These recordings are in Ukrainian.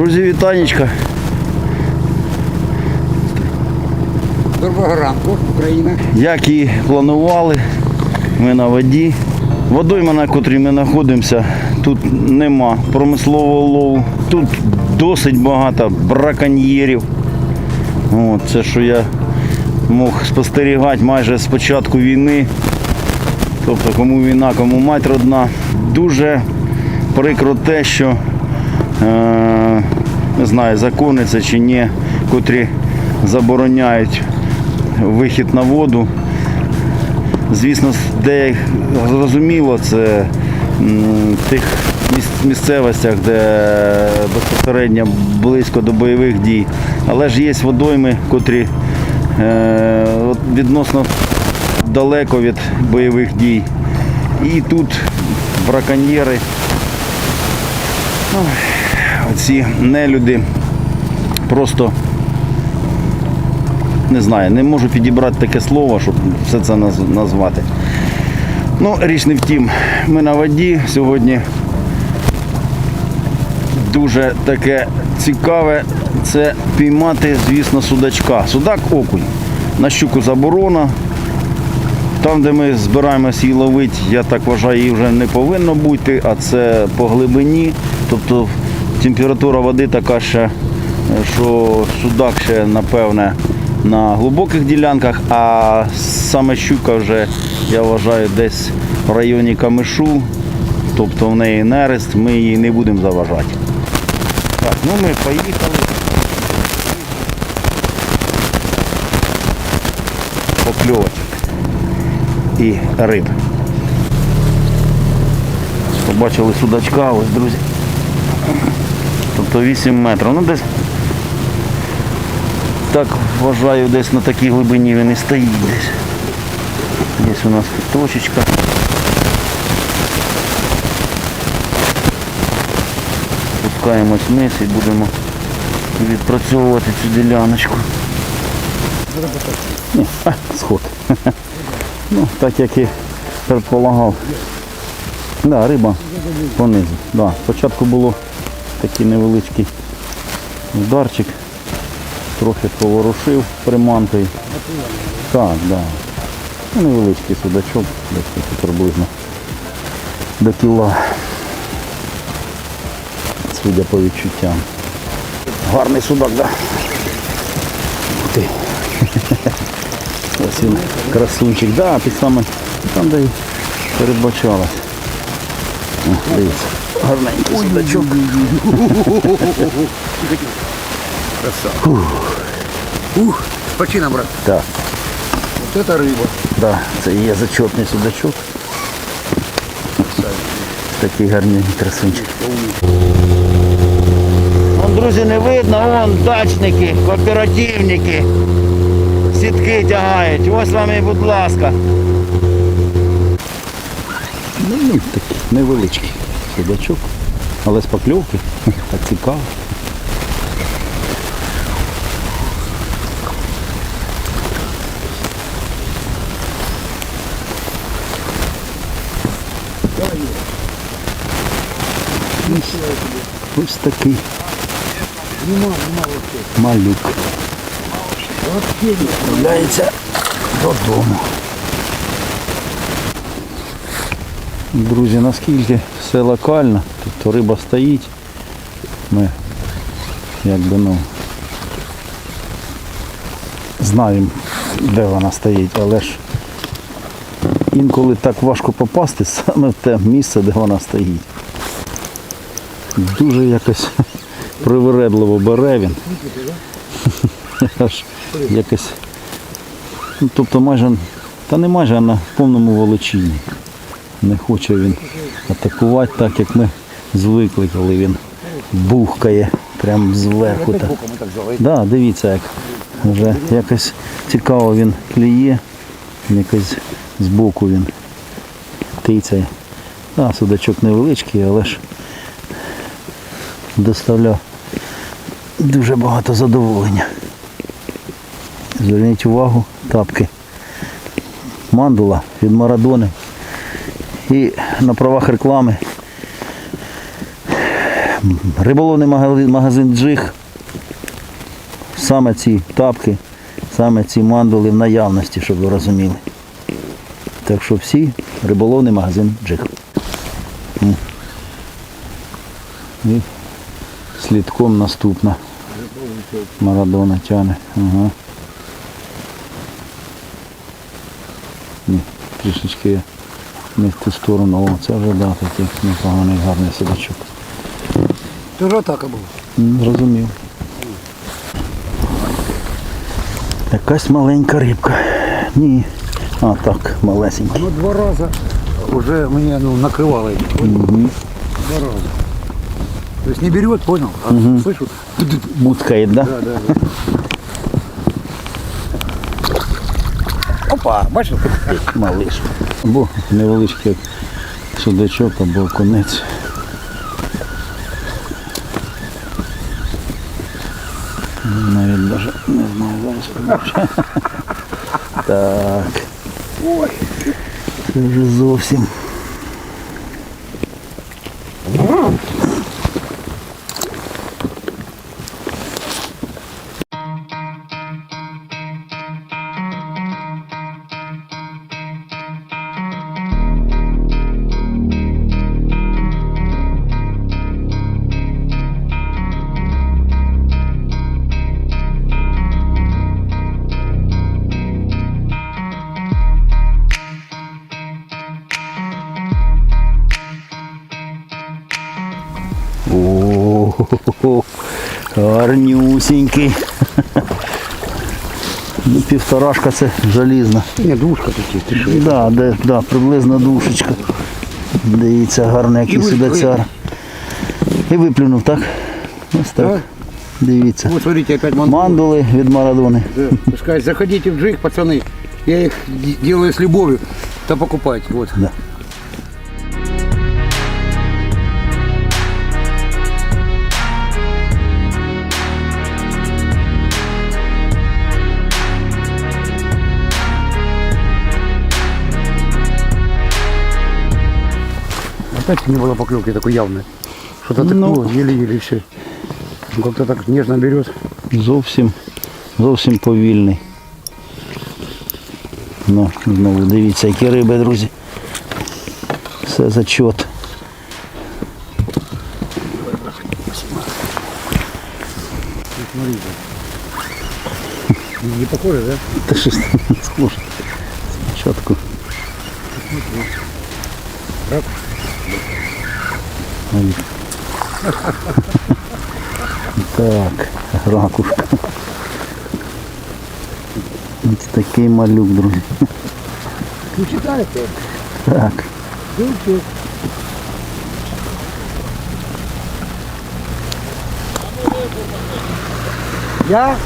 Друзі, вітанечка. Доброго ранку, Україна. Як і планували, ми на воді. Водойма, на котрій ми знаходимося, тут нема промислового лову. Тут досить багато браконьєрів. От, це що я мог спостерігати майже з початку війни. Тобто кому війна, кому мать родна. Дуже прикро те, що не знаю, закони це чи ні, котрі забороняють вихід на воду. Звісно, де зрозуміло, це в тих місцевостях, де безпосередньо близько до бойових дій. Але ж є водойми, котрі е, відносно далеко від бойових дій. І тут браконьєри, оці нелюди просто не знаю, не можу підібрати таке слово, щоб все це назвати. Ну, річ не втім, ми на воді сьогодні дуже таке цікаве це піймати, звісно, судачка. Судак окунь. На щуку заборона. Там, де ми збираємося її ловити, я так вважаю, її вже не повинно бути, а це по глибині. Тобто температура води така ще, що судак ще, напевне, на глибоких ділянках, а саме щука вже, я вважаю, десь в районі камишу, тобто в неї нерест, ми її не будемо заважати. Так, ну ми поїхали. Покльовочок і риб. Побачили судачка, ось, друзі. Тобто 8 метрів. Ну десь так вважаю, десь на такій глибині він і стоїть десь. Десь у нас точечка. Спускаємось вниз і будемо відпрацьовувати цю діляночку. Ні, сход. Ну, так як і предполагав. Да, риба понизу. Да. Спочатку було такий невеличкий ударчик, трохи поворушив приманкою. Так, да. Ну, невеличкий судачок, десь приблизно до кіла. Судя по відчуттям. Гарний судак. Да. Ти. Ось він красунчик, да, під саме там, де і передбачалось. Дивіться. Гарненький судачок. Ух, починам, брат. Так, Вот это рыба. да, це є зачетний судачок. Такий гарненький красунчик. Вон, друзі, не видно, вон дачники, кооперативники. Сітки тягають. Ось вам і будь ласка. Ну, ну, такий невеличкий судачок. Але з покльовки. Так цікаво. Ось такий малюк. Відправляється додому. Друзі, наскільки все локально, тобто риба стоїть, ми якби ну знаємо, де вона стоїть, але ж інколи так важко попасти саме в те місце, де вона стоїть. Дуже якось привередливо бере він. Аж якось. Ну, тобто майже, та не майже, а на повному волочінні. Не хоче він атакувати так, як ми звикли, коли він бухкає прямо зверху. Так, да, дивіться, як вже якось цікаво він кліє, якось збоку він тицяє. Да, судачок невеличкий, але ж доставляв дуже багато задоволення. Зверніть увагу, тапки. Мандула від Марадони. І на правах реклами Риболовний магазин, Джиг. Саме ці тапки, саме ці мандули в наявності, щоб ви розуміли. Так що всі риболовний магазин Джиг. І слідком наступна. Марадона тяне. Ага. Ні, трішечки не в ту сторону. О, це вже да, такий непоганий гарний судачок. Тоже атака була. М, Зрозумів. Якась маленька рибка. Ні. А, так, малесенька. Ну два рази вже мене ну, накрывало этим. понял? Два раза. То есть не берет, понял? А слышу? ду-ду-ду. Муткає, да? Да, да, да. Опа, бачив? Малиш. Або невеличкий судачок, або конець. Навіть даже не знаю, зараз. Так. Ой. Це вже зовсім. Гарнюсінький. Ну, Півторашка це залізна. Не, душка такі, ти що? Да, де, да, приблизно душечка. Дивіться, гарний який ви- судацяр. І виплюнув, так? Ось так. Дивіться. Вот смотрите, опять мандула. Мандули від Марадони. Да. Пускай заходите в джиг, пацаны. Я их делаю с любовью. То покупайте. Вот. Да. Опять не было поклевки такой явной. Что-то так, Ну. ну, еле-еле все. Как-то так нежно берет. Зовсім, зовсім повільний. Ну, знову дивіться, які риби, друзі. Все зачот. Не похоже, да? Та щось схоже. Спочатку. Рак. Так, ракушка. Ось такий малюк, друзі. Читайте. Так. Дурчик. Я?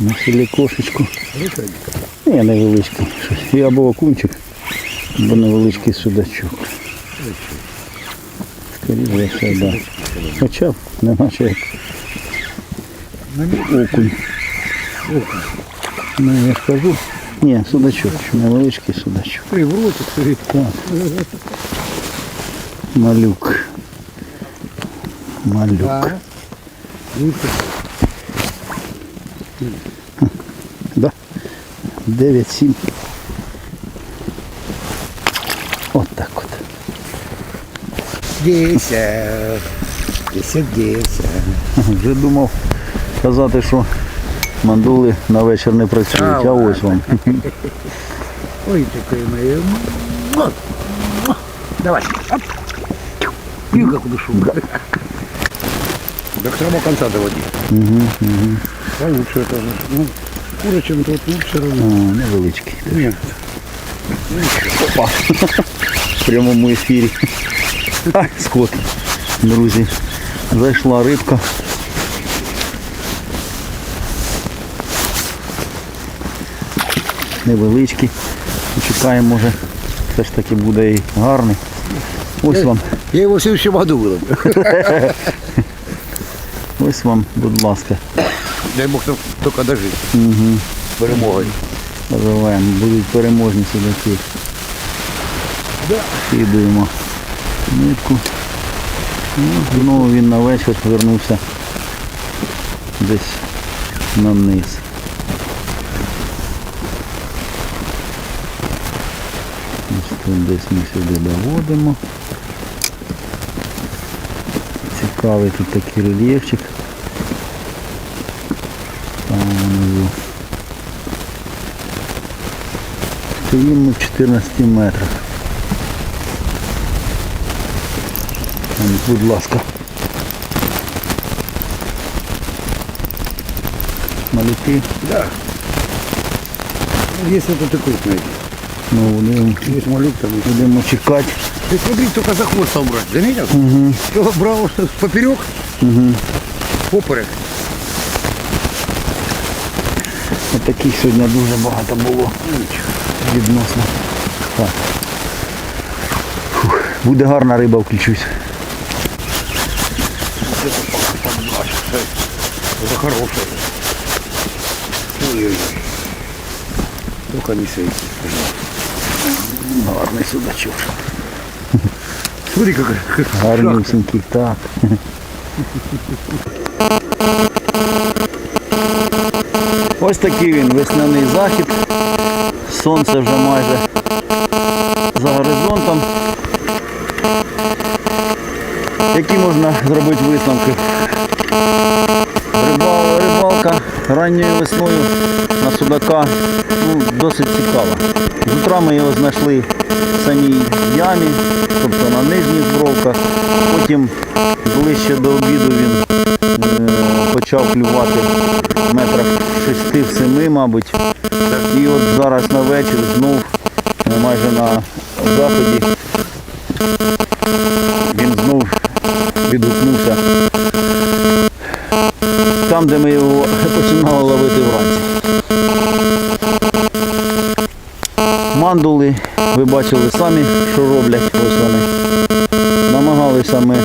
Нашли кошечку. Ні, невеличкий. І або окунчик, або невеличкий судачок. Скоріше все, так. Да. Хоча б не наче окунь. Ну, я ж кажу. Ні, судачок, невеличкий судачок. Смотри. Так. Малюк. Малюк. Да. Рыбка. Да. 9-7. От так от. Десять. Десять, десять. Вже думав казати, що мандули на вечір не працюють, а ось вам. Ой, такой моя. Вот. Давай. Оп. Как душу. До самого конца доводи. Угу, угу. А лучше это же. Ну, хуже, чем тот, ну, все О, равно. невеличкий. Нет. Опа. В прямому ефірі. Скот. Друзі. Зайшла рибка. Невеличкий. Чекаємо, може, все ж таки буде і гарний. Ось вам, Я его в следующем году выловлю. ось вам, будь ласка. Дай бог нам только дожить. Угу. Перемогою. Поживаємо, будуть переможні судаки. Скидуємо нитку. Ну, знову він на вечір повернувся десь на низ. Ось тут десь ми сюди доводимо Цікавий тут такий рельєфчик. Там внизу. Стоїмо в 14 метрах. Ось, Будь ласка. Малюки. Да. Ну, Если это ты крупный. Ну, будемо, Есть малюк там. будемо чекати. Ты смотри, только за хвост стал брать. Заметил? Угу. Кто брал поперек, Угу. поперек. От таких сьогодні дуже багато було відносно. Так. Фух. Буде гарна риба, включусь. Это хорошая. Ой-ой-ой. Только не сойти. Гарний судачок. Смотри, какая. как шахта. Гарнюсенький, так. Ось такий він весняний захід. Сонце вже майже за горизонтом. Які можна зробити висновки? Рибал- рибалка ранньою весною судака ну, досить цікава. З утра ми його знайшли в самій ямі, тобто на нижніх бровках. Потім ближче до обіду він е, почав клювати в метрах 6-7, мабуть. І от зараз на вечір знов е, майже на заході він знов відгукнувся там, де ми його починали ловити вранці. Мандули, ви бачили самі, що роблять, ось вони. Намагалися ми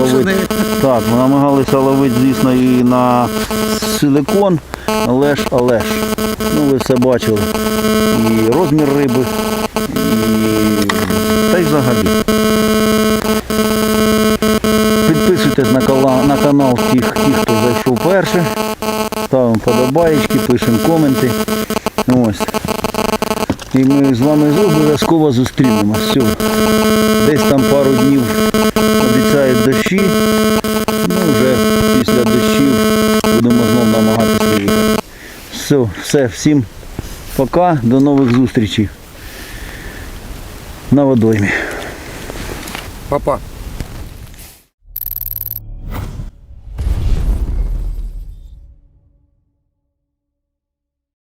ловити. Так, ми намагалися ловити, звісно, і на силикон, але ж. Ну ви все бачили. І розмір риби, і та й взагалі. Підписуйтесь на, кала- на канал тих, ті, хто зайшов перше. Ставимо подобаєчки, пишемо коменти. Ось. І ми з вами обов'язково зустрінемось. Все. Десь там пару днів обіцяють дощі. Ну вже після дощів будемо знов намагатися виїхати. Все, все, всім пока, до нових зустрічей на водоймі. Папа.